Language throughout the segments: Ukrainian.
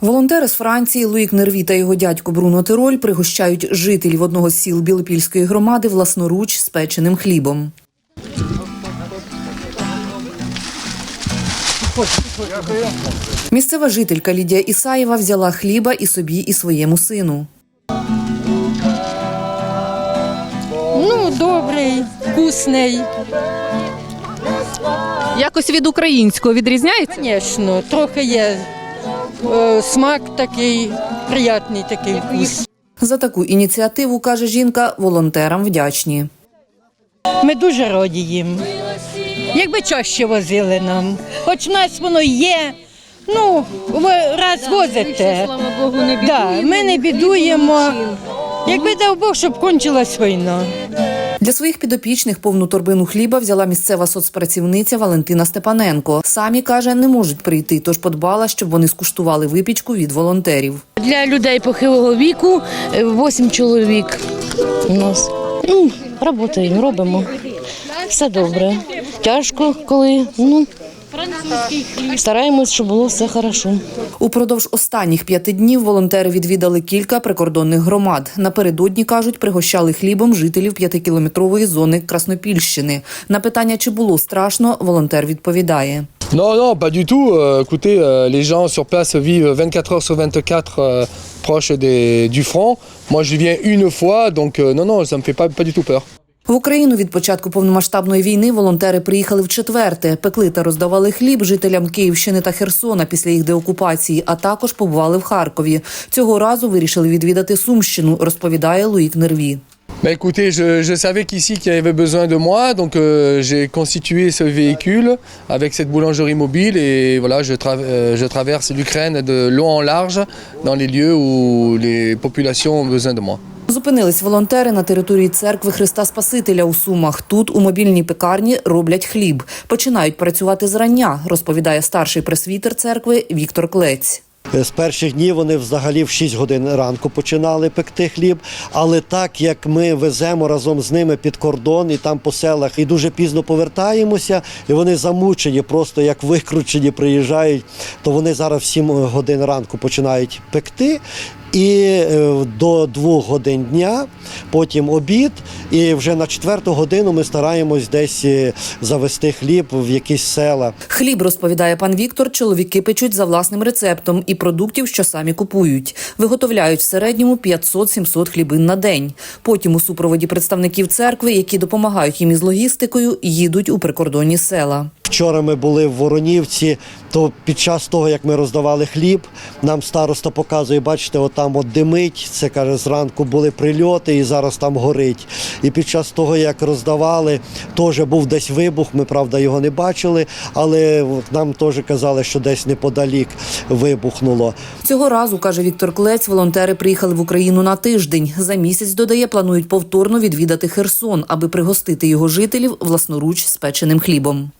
Волонтери з Франції Луїк Нерві та його дядько Бруно Тироль пригощають жителів одного з сіл Білопільської громади власноруч спеченим хлібом. Місцева жителька Лідія Ісаєва взяла хліба і собі, і своєму сину. Ну, добрий, вкусний. Якось від українського відрізняється? Звісно, трохи є смак такий, приятний такий вкус. За таку ініціативу, каже жінка, волонтерам вдячні. Ми дуже раді їм. Якби чаще возили нам. Хоч в нас воно є, ну, ви раз возите. Слава Богу, не бідуємо. Да, ми не бідуємо. Якби дав Бог, щоб кончилась війна. Для своїх підопічних повну торбину хліба взяла місцева соцпрацівниця Валентина Степаненко. Самі каже, не можуть прийти, тож подбала, щоб вони скуштували випічку від волонтерів. Для людей похилого віку е, 8 чоловік у нас. Ну, працюємо, робимо. Все добре. Тяжко, коли ну, стараємось, щоб було все хорошо. Упродовж останніх п'яти днів волонтери відвідали кілька прикордонних громад. Напередодні кажуть, пригощали хлібом жителів п'ятикілометрової зони Краснопільщини. На питання, чи було страшно, волонтер відповідає. Non, non, pas du tout. Euh, écoutez, euh, les gens sur place vivent 24 heures sur 24 euh, proches des- du front. Moi, je viens une fois, donc euh, non, non, ça me fait pas, pas du tout peur. В Україну від початку повномасштабної війни волонтери приїхали в четверте, пекли та роздавали хліб жителям Київщини та Херсона після їх деокупації, а також побували в Харкові. Цього разу вирішили відвідати Сумщину, розповідає Луїк Нерві. Bah, écoutez, je, je savais qu'ici, qu'il y avait besoin de moi, donc euh, j'ai constitué ce véhicule avec cette boulangerie mobile et voilà, je, tra- euh, je traverse l'Ukraine de long en large dans les lieux où les populations ont besoin de moi. Зупинились волонтери на території церкви Христа Спасителя у Сумах. Тут у мобільній пекарні роблять хліб. Починають працювати зрання, розповідає старший пресвітер церкви Віктор Клець. З перших днів вони взагалі в 6 годин ранку починали пекти хліб. Але так як ми веземо разом з ними під кордон і там по селах і дуже пізно повертаємося, і вони замучені, просто як викручені приїжджають, то вони зараз в 7 годин ранку починають пекти. І е, до двох годин дня, потім обід, і вже на четверту годину ми стараємось десь е, завести хліб в якісь села. Хліб, розповідає пан Віктор, чоловіки печуть за власним рецептом і продуктів, що самі купують. Виготовляють в середньому 500-700 хлібин на день. Потім у супроводі представників церкви, які допомагають їм із логістикою, їдуть у прикордонні села. Вчора ми були в Воронівці, то під час того, як ми роздавали хліб, нам староста показує, бачите, отам от димить. Це каже, зранку були прильоти і зараз там горить. І під час того, як роздавали, теж був десь вибух. Ми правда його не бачили, але нам теж казали, що десь неподалік вибухнуло. Цього разу, каже Віктор Клець, волонтери приїхали в Україну на тиждень. За місяць, додає, планують повторно відвідати Херсон, аби пригостити його жителів власноруч спеченим хлібом.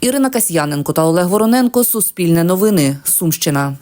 Ірина Касьяненко та Олег Вороненко. Суспільне новини. Сумщина.